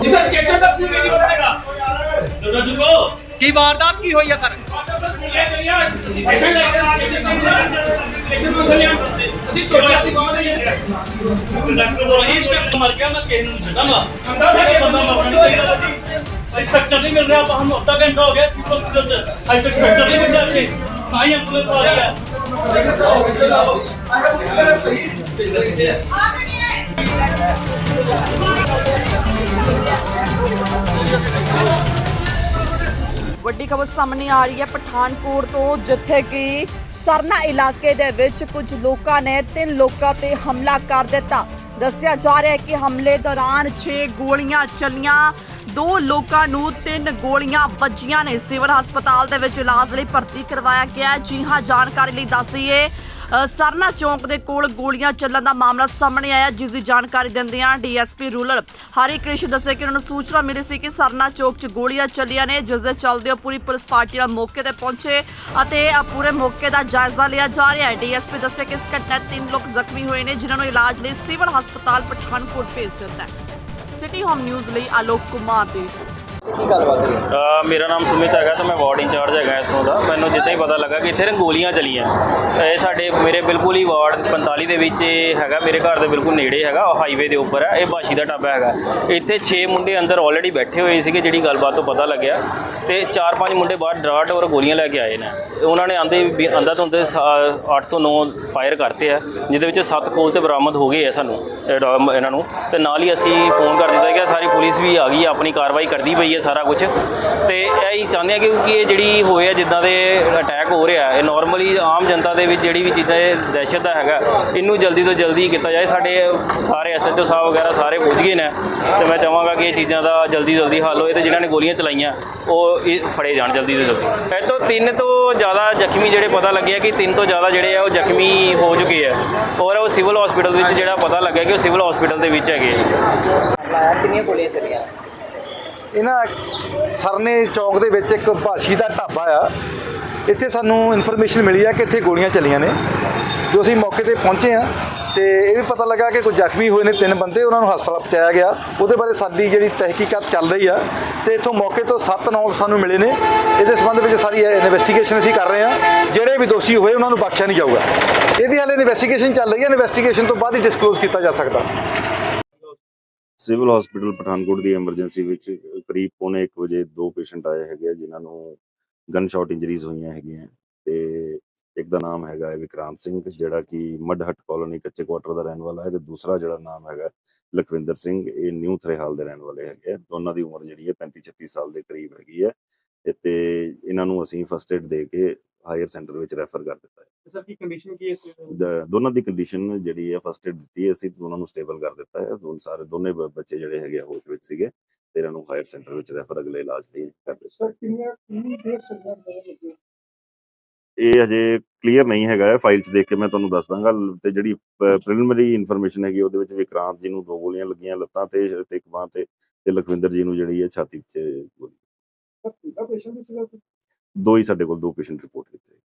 ਜਿੱਦਾਂ ਸਕੇਟਰ ਦਾ ਪੂਰੀ ਵੀਡੀਓ ਬਣਾਏਗਾ ਜਦੋਂ ਜੁਗੋ ਕੀ ਵਾਰਦਾਤ ਕੀ ਹੋਈ ਹੈ ਸਰ ਇਹ ਚਲਿਆ ਐਸੇ ਲੈ ਕੇ ਆ ਕੇ ਸਟੇਸ਼ਨ ਨੂੰ ਵੱਡੀ ਖਬਰ ਸਾਹਮਣੇ ਆ ਰਹੀ ਹੈ ਪਠਾਨਕੋਟ ਤੋਂ, ਜਿੱਥੇ ਕਿ ਸਰਨਾ ਇਲਾਕੇ ਦੇ ਵਿੱਚ ਕੁਝ ਲੋਕਾਂ ਨੇ ਤਿੰਨ ਲੋਕਾਂ ਤੇ ਹਮਲਾ ਕਰ ਦਿੱਤਾ। ਦੱਸਿਆ ਜਾ ਰਿਹਾ ਹੈ ਕਿ ਹਮਲੇ ਦੌਰਾਨ 6 ਗੋਲੀਆਂ ਚੱਲੀਆਂ। ਦੋ ਲੋਕਾਂ ਨੂੰ ਤਿੰਨ ਗੋਲੀਆਂ ਵੱਜੀਆਂ ਨੇ। ਸਿਵਲ ਹਸਪਤਾਲ ਦੇ ਵਿੱਚ ਇਲਾਜ ਲਈ ਭਰਤੀ ਕਰਵਾਇਆ ਗਿਆ ਜੀ ਹਾਂ, ਜਾਣਕਾਰੀ ਲਈ ਦੱਸ ਦਈਏ ਸਰਨਾ ਚੌਂਕ ਦੇ ਕੋਲ ਗੋਲੀਆਂ ਚੱਲਣ ਦਾ ਮਾਮਲਾ ਸਾਹਮਣੇ ਆਇਆ, ਜਿਸ ਦੀ ਜਾਣਕਾਰੀ ਦਿੰਦਿਆਂ ਡੀਐਸਪੀ ਰੂਰਲ ਹਰੀ ਕ੍ਰਿਸ਼ਨ ਦੱਸੇ ਕਿ ਉਹਨਾਂ ਨੂੰ ਸੂਚਨਾ ਮਿਲੀ ਸੀ ਕਿ ਸਰਨਾ ਚੌਕ 'ਚ ਗੋਲੀਆਂ ਚੱਲੀਆਂ ਨੇ, ਜਿਸ ਦੇ ਚੱਲਦੇ ਉਹ ਪੂਰੀ ਪੁਲਿਸ ਪਾਰਟੀ ਨਾਲ ਮੌਕੇ ਤੇ ਪਹੁੰਚੇ ਅਤੇ ਪੂਰੇ ਮੌਕੇ ਦਾ ਜਾਇਜ਼ਾ ਲਿਆ ਜਾ ਰਿਹਾ ਹੈ। ਡੀਐਸਪੀ ਦੱਸੇ ਕਿ ਇਸ ਘਟਨਾ ਤਿੰਨ ਲੋਕ ਜ਼ਖਮੀ ਹੋਏ ਨੇ, ਜਿਨ੍ਹਾਂ ਨੂੰ ਇਲਾਜ ਲਈ ਸਿਵਲ ਹਸਪਤਾਲ ਪਠਾਨਕੋਟ ਭੇਜ ਦਿੱਤਾ ਹੈ। ਸਿਟੀ ਹੋਮ ਨਿਊਜ਼ ਲਈ ਆਲੋਕ ਕੁਮਾਰ ਦੀ ਕੀ ਗੱਲਬਾਤ ਅ, ਮੇਰਾ ਨਾਮ ਸੁਮਿਤ ਹੈਗਾ ਤੇ ਮੈਂ ਵਾਰਡ ਇੰਚਾਰਜ ਹੈਗਾ ਇੱਥੋਂ ਦਾ। ਮੈਨੂੰ ਜਿੱਦਾਂ ਹੀ ਪਤਾ ਲੱਗਾ ਕਿ ਇੱਥੇ ਨਾ ਗੋਲੀਆਂ ਚਲੀਆਂ। ਇਹ ਸਾਡੇ ਮੇਰੇ ਬਿਲਕੁਲ ਹੀ ਵਾਰਡ 45 ਦੇ ਵਿੱਚ ਇਹ ਹੈਗਾ ਮੇਰੇ ਘਰ ਦੇ ਬਿਲਕੁਲ ਨੇੜੇ ਹੈਗਾ ਹਾਈਵੇ ਦੇ ਉੱਪਰ ਹੈ। ਇਹ ਬਾਸ਼ੀ ਦਾ ਢਾਬਾ ਹੈਗਾ। ਇੱਥੇ 6 ਮੁੰਡੇ ਅੰਦਰ ਆਲਰੇਡੀ ਬੈਠੇ ਹੋਏ ਸੀਗੇ ਜਿਹੜੀ ਗੱਲਬਾਤ ਤੋਂ ਪਤਾ ਲੱਗਿਆ। ਤੇ 4-5 ਮੁੰਡੇ ਬਾਹਰ ਡਰਾਟ ਔਰ ਗੋਲੀਆਂ ਲੈ ਕੇ ਆਏ ਨੇ। ਉਹਨਾਂ ਨੇ ਆਂਦੇ ਅੰਦਰ ਤੋਂ ਅੰਦਰ 8 ਤੋਂ 9 ਫਾਇਰ ਕਰਤੇ ਆ ਜਿਹਦੇ ਵਿੱਚ 7 ਕੋਲ ਤੇ ਬਰਾਮਦ ਹੋ ਗਏ ਆ ਸਾਨੂੰ ਇਹ ਡਾ- ਇਹਨਾਂ ਨੂੰ। ਤੇ ਨਾਲ ਹੀ ਅਸੀਂ ਫੋਨ ਕਰ ਦਿੱਤਾ ਗਿਆ ਸਾਰੀ ਪੁਲਿਸ ਵੀ ਆ ਗਈ ਹੈ ਆਪਣੀ ਕਾਰਵਾਈ ਕਰਦੀ ਪਈ ਹੈ ਸਾਰਾ ਕੁਝ ਤੇ ਇਹ ਹੀ ਚਾਹੁੰਦੇ ਆ ਕਿਉਂਕਿ ਇਹ ਜਿਹੜੀ ਹੋਏ ਆ, ਜਿੱਦਾਂ ਦੇ ਅਟੈਕ ਹੋ ਰਿਹਾ ਇਹ ਨਾਰਮਲੀ ਆਮ ਜਨਤਾ ਦੇ ਵਿੱਚ ਜਿਹੜੀ ਵੀ ਚੀਜ਼ਾਂ ਇਹ ਦਹਿਸ਼ਤ ਦਾ ਹੈਗਾ, ਇਹਨੂੰ ਜਲਦੀ ਤੋਂ ਜਲਦੀ ਕੀਤਾ ਜਾਏ। ਸਾਡੇ ਸਾਰੇ ਐਸਐਚਓ ਸਾਹਿਬ ਵਗੈਰਾ ਸਾਰੇ ਪੁੱਜ ਗਏ ਨੇ, ਤੇ ਮੈਂ ਚਾਹਾਂਗਾ ਕਿ ਇਹ ਚੀਜ਼ਾਂ ਦਾ ਜਲਦੀ ਜਲਦੀ ਹੱਲ ਹੋਏ ਤੇ ਜਿਨ੍ਹਾਂ ਨੇ ਗੋਲੀਆਂ ਚਲਾਈਆਂ, ਉਹ ਇਹ ਫੜੇ ਜਾਣ ਜਲਦੀ ਤੋਂ ਜਲਦੀ। ਇਹ ਤੋਂ ਤਿੰਨ ਤੋਂ ਜ਼ਿਆਦਾ ਜ਼ਖਮੀ ਜਿਹੜੇ ਪਤਾ ਲੱਗਿਆ ਕਿ ਤਿੰਨ ਤੋਂ ਜ਼ਿਆਦਾ ਜਿਹੜੇ ਆ ਉਹ ਜ਼ਖਮੀ ਹੋ ਚੁੱਕੇ ਆ। ਔਰ ਉਹ ਸਿਵਲ ਹਸਪੀਟਲ ਵਿੱਚ ਜਿਹੜਾ ਪਤਾ ਲੱਗਿਆ ਕਿ ਉਹ ਸਿਵਲ ਹਸਪੀਟਲ ਦੇ ਵਿੱਚ ਹੈਗੇ ਆ ਕਿੰਨੀਆਂ ਗੋਲੀਆਂ ਚੱਲੀਆਂ? ਇਹਨਾਂ ਸਰਨੇ ਚੌਂਕ ਦੇ ਵਿੱਚ ਇੱਕ ਭਾਸ਼ੀ ਦਾ ਢਾਬਾ ਆ। ਇੱਥੇ ਸਾਨੂੰ ਇਨਫੋਰਮੇਸ਼ਨ ਮਿਲੀ ਆ ਕਿ ਇੱਥੇ ਗੋਲੀਆਂ ਚੱਲੀਆਂ ਨੇ। ਜੋ ਅਸੀਂ ਮੌਕੇ ਤੇ ਪਹੁੰਚੇ ਆ ਤੇ ਇਹ ਵੀ ਪਤਾ ਲੱਗਾ ਕਿ ਕੋਈ ਜ਼ਖਮੀ ਹੋਏ ਨੇ ਤਿੰਨ ਬੰਦੇ, ਉਹਨਾਂ ਨੂੰ ਹਸਪਤਾਲ ਪਹੁੰਚਾਇਆ ਗਿਆ। ਉਹਦੇ ਬਾਰੇ ਸਾਡੀ ਜਿਹੜੀ ਤਹਿਕੀਕਾਤ ਚੱਲ ਰਹੀ ਆ ਤੇ ਇੱਥੋਂ ਮੌਕੇ ਤੋਂ ਸੱਤ ਨੌ ਸਾਨੂੰ ਮਿਲੇ ਨੇ। ਇਹਦੇ ਸੰਬੰਧ ਵਿੱਚ ਸਾਰੀ ਇਨਵੈਸਟੀਗੇਸ਼ਨ ਅਸੀਂ ਕਰ ਰਹੇ ਆ ਜਿਹੜੇ ਵੀ ਦੋਸ਼ੀ ਹੋਏ, ਉਹਨਾਂ ਨੂੰ ਬਖਸ਼ਿਆ ਨਹੀਂ ਜਾਊਗਾ। ਇਹਦੀ ਹਾਲੇ ਇਨਵੈਸਟੀਗੇਸ਼ਨ ਚੱਲ ਰਹੀ ਹੈ। ਇਨਵੈਸਟੀਗੇਸ਼ਨ ਤੋਂ ਬਾਅਦ ਹੀ ਡਿਸਕਲੋਜ਼ ਕੀਤਾ ਜਾ ਸਕਦਾ। ਸਿਵਲ ਹਸਪੀਟਲ ਪਠਾਨਕੋਟ ਦੀ ਐਮਰਜੈਂਸੀ ਵਿੱਚ ਕਰੀਬ ਪੌਣੇ 1 ਵਜੇ ਦੋ ਪੇਸ਼ੈਂਟ ਆਏ ਹੈਗੇ ਆ, ਜਿਨ੍ਹਾਂ ਨੂੰ ਗਨ ਸ਼ਾਟ ਇੰਜਰੀਜ਼ ਹੋਈਆਂ ਹੈਗੀਆਂ। ਤੇ ਇੱਕ ਦਾ ਨਾਮ ਹੈਗਾ ਹੈ ਵਿਕਰਾਂਤ ਸਿੰਘ, ਜਿਹੜਾ ਕਿ ਮੱਡਹੱਟ ਕਾਲੋਨੀ ਕੱਚੇ ਕੁਆਟਰ ਦਾ ਰਹਿਣ ਵਾਲਾ ਹੈ, ਤੇ ਦੂਸਰਾ ਜਿਹੜਾ ਨਾਮ ਹੈਗਾ ਲਖਵਿੰਦਰ ਸਿੰਘ, ਇਹ ਨਿਊ ਥਰੇਹਾਲ ਦੇ ਰਹਿਣ ਵਾਲੇ ਹੈਗੇ ਆ। ਦੋਨਾਂ ਦੀ ਉਮਰ ਜਿਹੜੀ ਹੈ 35 36 ਸਾਲ ਦੇ ਕਰੀਬ ਹੈਗੀ ਹੈ। ਤੇ- ਤੇ ਇਹਨਾਂ ਨੂੰ ਅਸੀਂ ਫਸਟ ਏਡ ਦੇ ਕੇ ਹਾਇਰ ਸੈਂਟਰ ਵਿੱਚ ਰੈਫਰ ਕਰ ਦਿੱਤਾ ਹੈ। ਸਰ ਕੀ ਕੰਡੀਸ਼ਨ ਕੀ ਹੈ ਇਸ ਦੋਨਾਂ ਦੀ ਕੰਡੀਸ਼ਨ ਜਿਹੜੀ ਹੈ ਫਸਟ ਏਡ ਦਿੱਤੀ ਹੈ ਅਸੀਂ ਦੋਨਾਂ ਨੂੰ ਸਟੇਬਲ ਕਰ ਦਿੱਤਾ ਹੈ। ਦੋਨ ਸਾਰੇ ਦੋਨੇ ਬੱਚੇ ਜਿਹੜੇ ਹੈਗੇ ਹੋਸ਼ ਵਿੱਚ ਸੀਗੇ ਤੇ ਇਹਨਾਂ ਨੂੰ ਹਾਇਰ ਸੈਂਟਰ ਵਿੱਚ ਰੈਫਰ ਅਗਲੇ ਇਲਾਜ ਲਈ ਕਰ ਦਿੱਤਾ। ਇਹ ਹਜੇ ਕਲੀਅਰ ਨਹੀਂ ਹੈਗਾ ਹੈ ਫਾਈਲ 'ਚ ਦੇਖ ਕੇ ਮੈਂ ਤੁਹਾਨੂੰ ਦੱਸ ਦਾਂਗਾ। ਤੇ ਜਿਹੜੀ ਪ੍ਰੀਲਿਮਿਨਰੀ ਇਨਫੋਰਮੇਸ਼ਨ ਹੈਗੀ ਉਹਦੇ ਵਿੱਚ ਵਿਕਰਾਂਤ ਜੀ ਨੂੰ ਦੋ ਗੋਲੀਆਂ ਲੱਗੀਆਂ ਲੱਤਾਂ ਤੇ ਤੇ ਇੱਕ ਬਾਂਹ ਤੇ ਤੇ ਲਖਵਿੰਦਰ ਜੀ ਨੂੰ ਜਿਹੜੀ ਹੈ ਛਾਤੀ 'ਚ ਗੋਲੀ। ਦੋ ਹੀ ਸਾਡੇ ਕੋਲ ਦੋ ਪੇਸ਼ੈਂਟ ਰਿਪੋਰਟ ਕੀਤੇ।